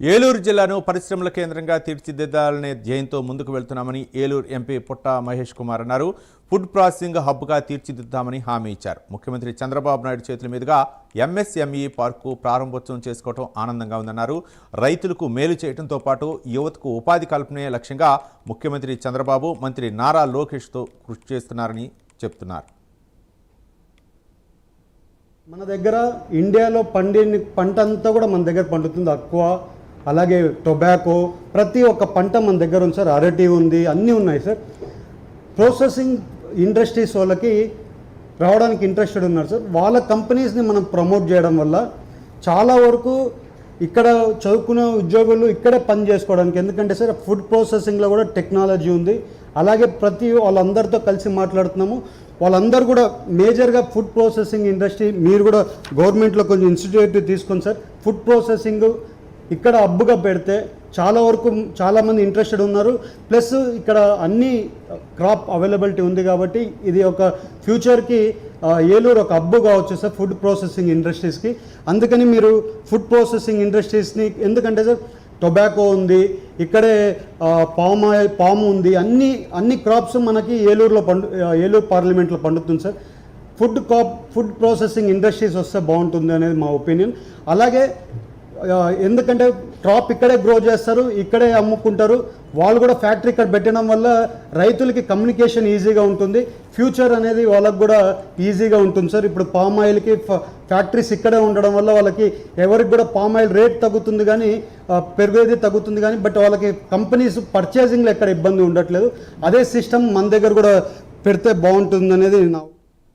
ఏలూరు జిల్లాను పరిశ్రమల కేంద్రంగా తీర్చిదిద్దాలనే ధ్యేయంతో ముందుకు వెళ్తున్నామని ఏలూరు ఎంపీ పుట్ట మహేష్ కుమార్ అన్నారు. ఫుడ్ ప్రాసెసింగ్ హబ్గా తీర్చిదిద్దామని హామీ ఇచ్చారు. ముఖ్యమంత్రి చంద్రబాబు నాయుడు చేతుల మీదుగా ఎంఎస్ఎంఈ పార్కు ప్రారంభోత్సవం చేసుకోవడం ఆనందంగా ఉందన్నారు. రైతులకు మేలు చేయడంతో పాటు యువతకు ఉపాధి కల్పనే లక్ష్యంగా ముఖ్యమంత్రి చంద్రబాబు మంత్రి నారా లోకేష్తో కృషి చేస్తున్నారని చెప్తున్నారు. మన దగ్గర ఇండియాలో పండిన పంట అంతా కూడా మన దగ్గర పండుతుంది. అక్వా అలాగే టొబాకో ప్రతి ఒక్క పంట మన దగ్గర ఉంది సార్. అరటి ఉంది అన్నీ ఉన్నాయి సార్. ప్రాసెసింగ్ ఇండస్ట్రీస్ వాళ్ళకి రావడానికి ఇంట్రెస్టెడ్ ఉన్నారు సార్. వాళ్ళ కంపెనీస్ని మనం ప్రమోట్ చేయడం వల్ల చాలా వరకు ఇక్కడ చదువుకునే ఉద్యోగులు ఇక్కడే పని చేసుకోవడానికి ఎందుకంటే సార్ ఫుడ్ ప్రాసెసింగ్లో కూడా టెక్నాలజీ ఉంది. అలాగే ప్రతి వాళ్ళందరితో కలిసి మాట్లాడుతున్నాము. వాళ్ళందరూ కూడా మేజర్గా ఫుడ్ ప్రాసెసింగ్ ఇండస్ట్రీ మీరు కూడా గవర్నమెంట్లో కొంచెం ఇన్స్టిట్యూట్ తీసుకొని సార్. ఫుడ్ ప్రాసెసింగ్ ఇక్కడ అబ్బుగా పెడితే చాలా వరకు చాలామంది ఇంట్రెస్టెడ్ ఉన్నారు. ప్లస్ ఇక్కడ అన్ని uh, క్రాప్ అవైలబిలిటీ ఉంది కాబట్టి ఇది ఒక ఫ్యూచర్కి uh, ఏలూరు ఒక అబ్బు కావచ్చు సార్ ఫుడ్ ప్రాసెసింగ్ ఇండస్ట్రీస్కి అందుకని మీరు ఫుడ్ ప్రాసెసింగ్ ఇండస్ట్రీస్ని ఎందుకంటే సార్ టొబాకో ఉంది ఇక్కడే పామ్ ఆయిల్ పాము ఉంది అన్ని అన్ని క్రాప్స్ మనకి ఏలూరులో పండు uh, ఏలూరు పార్లమెంట్లో పండుతుంది sir. Food crop food processing industries వస్తే బాగుంటుంది అనేది మా ఒపీనియన్ అలాగే ఎందుకంటే క్రాప్ ఇక్కడే గ్రో చేస్తారు ఇక్కడే అమ్ముకుంటారు. వాళ్ళు కూడా ఫ్యాక్టరీ ఇక్కడ పెట్టడం వల్ల రైతులకి కమ్యూనికేషన్ ఈజీగా ఉంటుంది. ఫ్యూచర్ అనేది వాళ్ళకి కూడా ఈజీగా ఉంటుంది సార్. ఇప్పుడు పామ్ ఆయిల్కి ఫ్యాక్టరీస్ ఇక్కడే ఉండడం వల్ల వాళ్ళకి ఎవరికి కూడా పామ్ ఆయిల్ రేట్ తగ్గుతుంది కానీ పెరిగేది తగ్గుతుంది కానీ బట్ వాళ్ళకి కంపెనీస్ పర్చేసింగ్లో ఎక్కడ ఇబ్బంది ఉండట్లేదు. అదే సిస్టమ్ మన దగ్గర కూడా పెడితే బాగుంటుంది అనేది నా